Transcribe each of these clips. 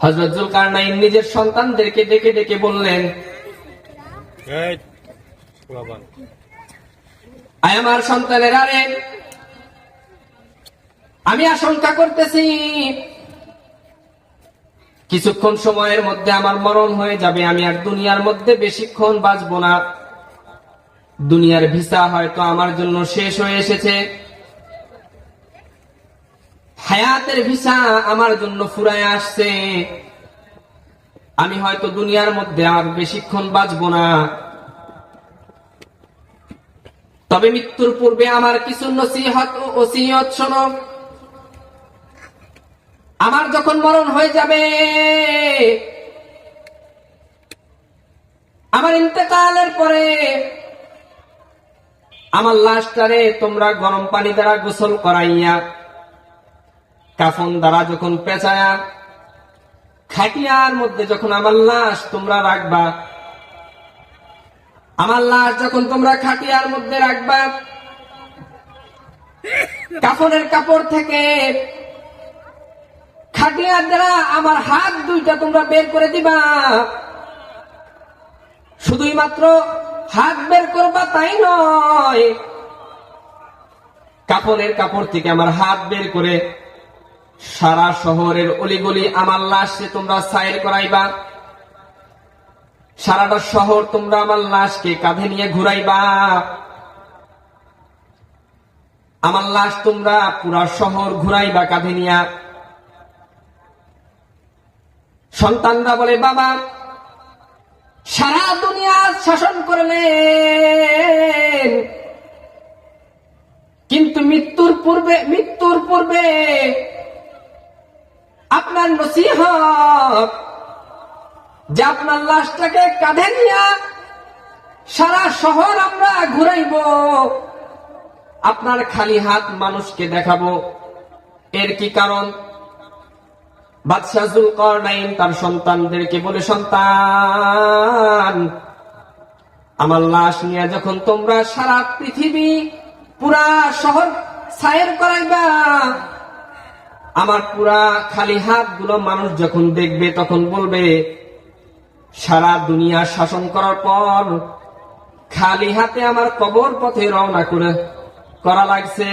হজরত জুলকারনাইন নিজের সন্তানদেরকে ডেকে ডেকে বললেন আয় আমার সন্তানের আরে আমি আশঙ্কা করতেছি। কিছুক্ষণ সময়ের মধ্যে আমার মরণ হয়ে যাবে আমি আর দুনিয়ার মধ্যে বেশিক্ষণ বাঁচবো না। দুনিয়ার ভিসা হয়তো আমার জন্য শেষ হয়ে এসেছে। হায়াতের ভিসা আমার জন্য ফুরায় আসছে। আমি হয়তো দুনিয়ার মধ্যে আর বেশিক্ষণ বাঁচবো না। তবে মৃত্যুর পূর্বে আমার কিছু নসিহত ও ওসিয়ত শোনো। আমার যখন মরণ হয়ে যাবে, আমার ইন্তেকালের পরে আমার লাশটারে তোমরা গরম পানি দ্বারা গোসল করাইয়া কাফন দ্বারা যখন পেঁচায়া খাটিয়ার মধ্যে যখন আমার লাশ তোমরা রাখবা, আমার লাশ যখন তোমরা খাটিয়ার মধ্যে রাখবা কাপড়ের কাপড় থেকে খাটিয়ার দ্বারা আমার হাত দুইটা তোমরা বের করে দিবা। শুধুই মাত্র হাত বের করবা তাই নয় কাপড়ের কাপড় থেকে আমার হাত বের করে সারা শহরের অলিগলি আমার লাশে তোমরা সাইর করাইবা। সারাটা শহর তোমরা আমার লাশকে কাঁধে নিয়ে ঘুরাইবা। আমার লাশ তোমরা পুরা শহর ঘুরাইবা কাঁধে নিয়া। সন্তানরা বলে, বাবা, সারা দুনিয়া শাসন করলেন। কিন্তু মৃত্যুর পূর্বে মৃত্যুর পূর্বে আপনার নসিহত, যে আপনার লাশটাকে কাঁধে নিয়ে সারা শহর আমরা ঘুরাইব। আপনার খালি হাত মানুষকে দেখাবো। এর কি কারণ? বাদশাহ জুলকারনাইন তার সন্তানদেরকে বলে, সন্তান, আমার লাশ নিয়ে যখন তোমরা সারা পৃথিবী, পুরা শহর সায়ের করাইবা আমার পুরা খালি হাতগুলো মানুষ যখন দেখবে, তখন বলবে, সারা দুনিয়া শাসন করার পর খালি হাতে আমার কবর পথে রওনা করে, করা লাগছে।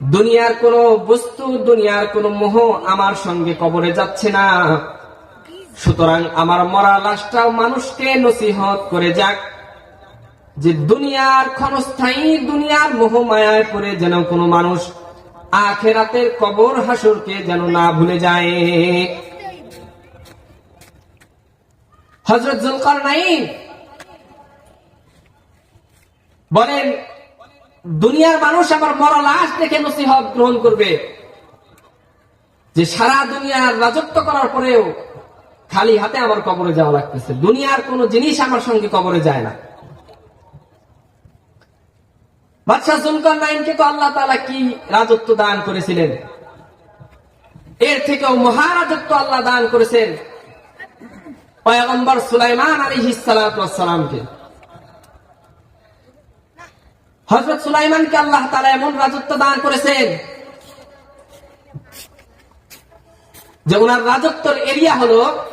দুনিয়ার কোন বস্তু, দুনিয়ার কোন মোহ আমার সঙ্গে কবরে যাচ্ছে না। সুতরাং আমার মরা লাশটাও মানুষকে নসিহত করে যাক, যে দুনিয়ার ক্ষণস্থায়ী দুনিয়ার মোহ মায়ায় পড়ে যেন কোনো মানুষ আখেরাতের কবর হাসুরকে যেন না ভুলে যায়। হজরত জুলকার নাইন বলেন, দুনিয়ার মানুষ আমার মরা লাশ দেখে নসিহত গ্রহণ করবে। যে সারা দুনিয়ার রাজত্ব করার পরেও খালি হাতে আমার কবরে যাওয়া লাগতেছে। দুনিয়ার কোন জিনিস আমার সঙ্গে কবরে যায় না। বাদশাহ নাইনকে তো আল্লাহ তালা কি রাজত্ব দান করেছিলেন? এর থেকেও মহারাজত্ব আল্লাহ দান করেছেন পয়গম্বর সুলাইমান আলী সালামকে। হজরত সুলাইমানকে আল্লাহ তালা এমন রাজত্ব দান করেছেন যে ওনার রাজত্বর এরিয়া হলো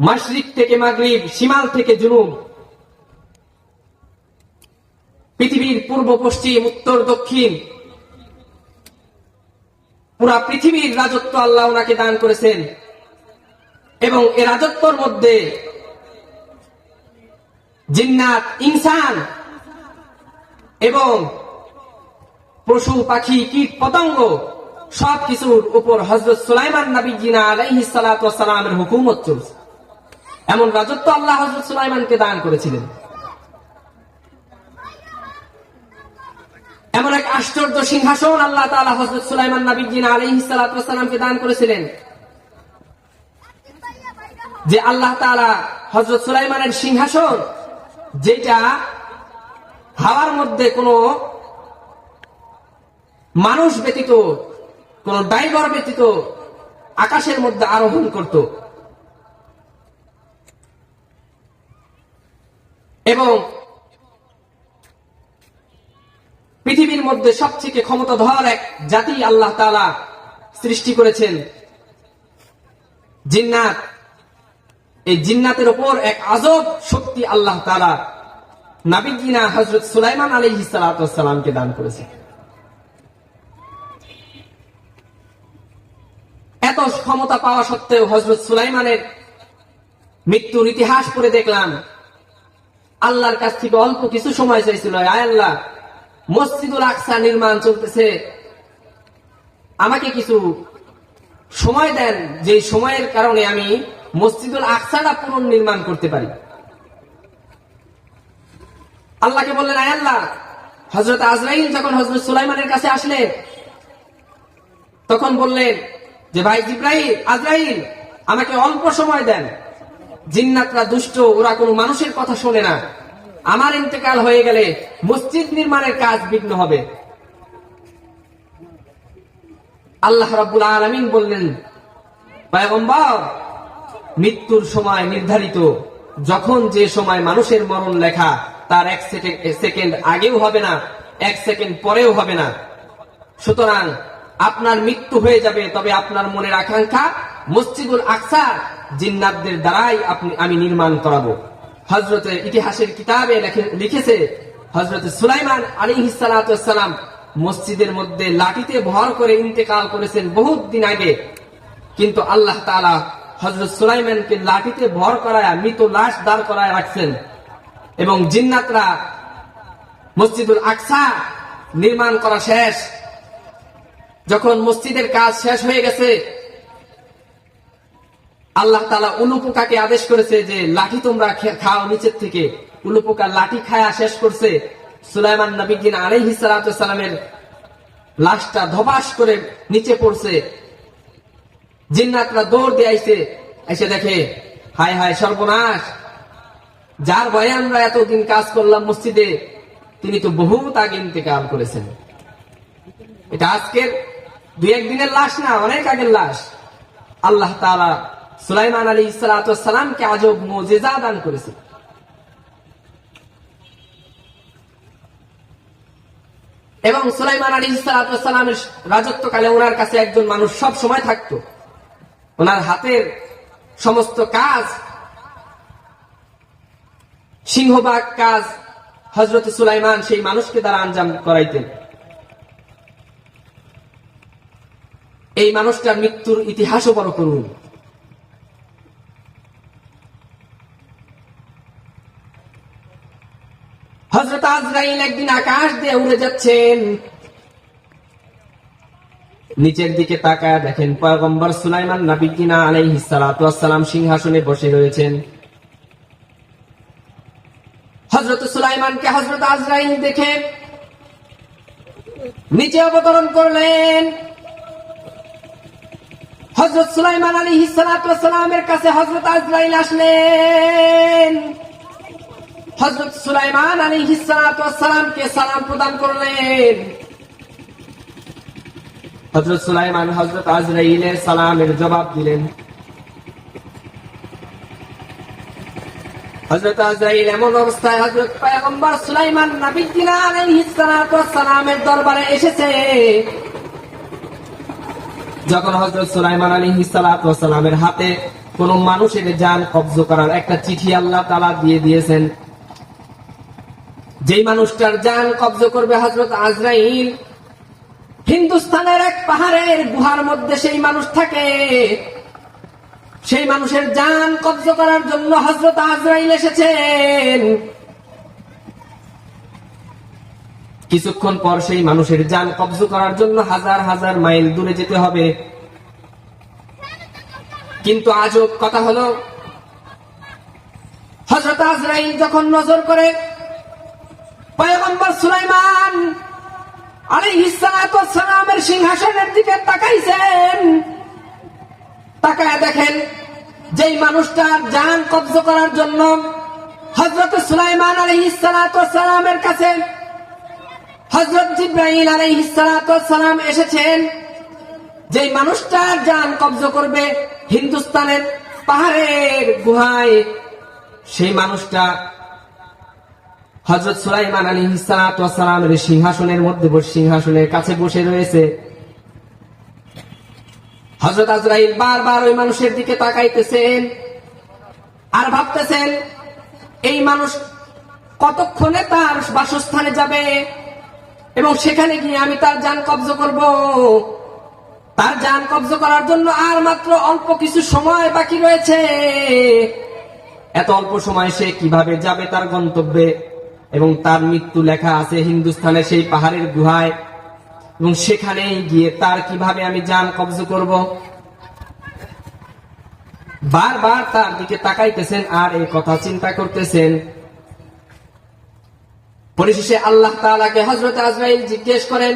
মাসরিক থেকে মাগরিব সীমাল থেকে জুনুব পৃথিবীর পূর্ব, পশ্চিম, উত্তর, দক্ষিণ। পুরা পৃথিবীর রাজত্ব আল্লাহ ওনাকে দান করেছেন। এবং এ রাজত্বর মধ্যে জিন্নাত, ইনসান এবং পশু, পাখি, কীট, পতঙ্গ সব কিছুর উপর হজরত সুলাইমান নবী জিনা ওয়াস সালামের হুকুমত চলছে। এমন রাজত্ব আল্লাহ হজরত সুলাইমানকে দান করেছিলেন এমন এক আশ্চর্য সিংহাসন আল্লাহ তাআলা হজরত সুলাইমান নবী জিনা আলাইহিস সালামকে দান করেছিলেন। যে আল্লাহ তাআলা হজরত সুলাইমানের সিংহাসন, যেটা হাওয়ার মধ্যে কোনো মানুষ ব্যতীত, কোন ড্রাইভার ব্যতীত আকাশের মধ্যে আরোহণ করত। এবং পৃথিবীর মধ্যে সবথেকে ক্ষমতাধর এক জাতি আল্লাহ তালা সৃষ্টি করেছেন। জিন্নাত। এই জিন্নাতের ওপর এক আজব শক্তি আল্লাহ তারা নাবিগিনা হজরত সুলাইমান আলী সালামকে দান করেছে এত ক্ষমতা পাওয়া সত্ত্বেও হজরত সুলাইমানের মৃত্যুর ইতিহাস পড়ে দেখলাম। আল্লাহর কাছ থেকে অল্প কিছু সময় চাইছিল, আয় আল্লাহ মসজিদুল আকসা নির্মাণ চলতেছে। আমাকে কিছু সময় দেন, যে সময়ের কারণে আমি মসজিদুল আকসাটা পুনর্নির্মাণ করতে পারি। আল্লাহকে বললেন, আয় আল্লাহ। হজরত আজরাইল যখন হজরত সুলাইমানের কাছে আসলেন, তখন বললেন যে, ভাই জিব্রাইল, আজরাইল, আমাকে অল্প সময় দেন। জিন্নাতরা দুষ্ট, ওরা কোনো মানুষের কথা শোনে না। আমার ইন্তেকাল হয়ে গেলে মসজিদ নির্মাণের কাজ বিঘ্ন হবে। আল্লাহ রাব্বুল আলামিন বললেন মৃত্যুর সময় নির্ধারিত। যখন যে সময় মানুষের মরণ লেখা, তার এক সেকেন্ড আগেও হবে না, এক সেকেন্ড পরেও হবে না। সুতরাং আপনার মৃত্যু হয়ে যাবে, তবে আপনার মনের আকাঙ্ক্ষা মসজিদুল আকসা জিন্নাতদের দ্বারাই আপনি আমি নির্মাণ করাবো। হজরতের ইতিহাসের কিতাবে লেখে- লিখেছে হজরত সুলাইমান আলী সালাম মসজিদের মধ্যে লাঠিতে ভর করে ইন্তেকাল করেছেন বহুত দিন আগে। কিন্তু আল্লাহ তাআলা হজরত সুলাইমানকে লাঠিতে ভর করায়, মৃত লাশ দাঁড় করায় রাখছেন। এবং জিন্নাতরা মসজিদুল আকসা নির্মাণ করা শেষ। যখন মসজিদের কাজ শেষ হয়ে গেছে আল্লাহ তালা উলুপোকাকে আদেশ করেছে যে লাঠি তোমরা খাও নিচের থেকে। উলুপোকা লাঠি খায়া শেষ করছে। সুলাইমান নবীন আলহি সালামের লাশটা ধবাস করে নিচে পড়ছে। জিন্নাতরা দৌড় দিয়ে আইছে। এসে দেখে, হায় হায় সর্বনাশ। যার ভয়ে আমরা এতদিন কাজ করলাম মসজিদে, তিনি তো বহুত আগে ইন্তেকাল করেছেন। এটা আজকের দুই একদিনের লাশ না, অনেক আগের লাশ। আল্লাহ তাআলা সুলাইমান আলী সালামকে আজব মোজেজা দান করেছে। এবং সুলাইমান আলী সালামের রাজত্বকালে ওনার কাছে একজন মানুষ সব সময় থাকতো। ওনার হাতের সমস্ত কাজ সিংহবাগ কাজ হজরত সুলাইমান সেই মানুষকে দ্বারা আঞ্জাম করাইতেন। এই মানুষটার মৃত্যুর ইতিহাসও বড় করুন আজরাইল একদিন আকাশ দিয়ে উড়ে যাচ্ছেন। নিচের দিকে তাকায় দেখেন পয়গম্বর সুলাইমান নাবিকিনা আলাইহি সালাম সিংহাসনে বসে রয়েছেন। হজরত সুলাইমানকে হজরত আজরাইল দেখে নিচে অবতরণ করলেন। হজরত সুলাইমান আলী সালামের কাছে হজরত আজরাইল আসলেন। হজরত সুলাইমান আলী সালামকে সালাম প্রদান করলেন। হজরত সুলাইমান হজরত আজরাইলের সালামের জবাব দিলেন। হজরত আজরাইল এমন অবস্থায় হজরত পয়গম্বর সুলাইমান নাবিদ্দিনা সালাতু সালামের দরবারে এসেছে। যখন হজরত সুলাইমান আলী সালামের হাতে কোন মানুষের যান কবজ করার একটা চিঠি আল্লাহ তালা দিয়ে দিয়েছেন যেই মানুষটার যান কবজ করবে হজরত আজরাইল হিন্দুস্তানের এক পাহাড়ের গুহার মধ্যে সেই মানুষ থাকে। সেই মানুষের যান কবজ করার জন্য হজরত আজরাইল এসেছেন। কিছুক্ষণ পর সেই মানুষের যান কবজ করার জন্য হাজার হাজার মাইল দূরে যেতে হবে। কিন্তু আজব কথা হলো হজরত আজরাইল যখন নজর করে সুলাইমান আলাইহিস সালাতু সালামের সিংহাসনের দিকে তাকাইছেন। তাকায় দেখেন, যেই মানুষটার জান কব্জ করার জন্য হজরত সুলাইমান আলাইহিস সালাতু সালামের কাছে হজরত জিব্রাইল আলাইহিস সালাতু সালাম এসেছেন। যেই মানুষটার জান কবজ করবে হিন্দুস্তানের পাহাড়ের গুহায়, সেই মানুষটা হজরত সুলাইমান আলী সালামের সিংহাসনের মধ্যে সিংহাসনের কাছে বসে রয়েছে। হজরত আজরাইল বারবার ওই মানুষের দিকে তাকাইতেছেন আর ভাবতেছেন, এই মানুষ কতক্ষণে তার বাসস্থানে যাবে এবং সেখানে গিয়ে আমি তার যান কব্জ করব? তার যান কব্জ করার জন্য আর মাত্র অল্প কিছু সময় বাকি রয়েছে। এত অল্প সময় সে কীভাবে যাবে তার গন্তব্যে? এবং তার মৃত্যু লেখা আছে হিন্দুস্তানের সেই পাহাড়ের গুহায়। এবং সেখানে গিয়ে তার কীভাবে আমি যান কব্জ করব? বারবার তার দিকে তাকাইতেছেন আর এই কথা চিন্তা করতেছেন। পরিশেষে আল্লাহ তালাকে হজরত আজরাইল জিজ্ঞেস করেন,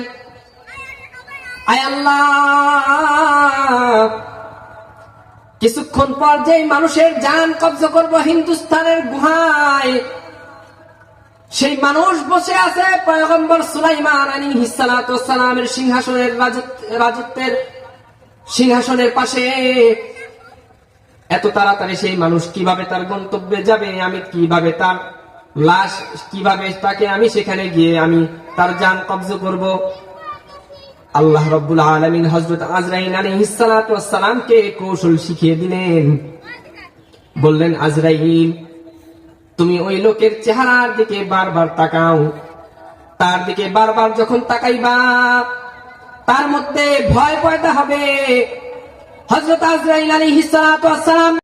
আয় আল্লাহ, কিছুক্ষণ পর যে মানুষের যান কব্জ করব হিন্দুস্তানের গুহায় সেই মানুষ বসে আছে পয়গম্বর সুলাইমান ওয়াস সালামের সিংহাসনের রাজত্বের সিংহাসনের পাশে। এত তাড়াতাড়ি সেই মানুষ কীভাবে তার গন্তব্যে যাবে, আমি কীভাবে তার লাশ, কীভাবে তাকে আমি সেখানে গিয়ে আমি তার যান কব্জ করব? আল্লাহ রব্বুল আলমিন হজরত সালাতু ওয়াস সালামকে কৌশল শিখিয়ে দিলেন। বললেন, আজরাইল তুমি ওই লোকের চেহারার দিকে বারবার তাকাও। তার দিকে বারবার যখন তাকাইবা, তার মধ্যে ভয় পয়দা হবে। হজরত আজরাইল আলী হিসালাম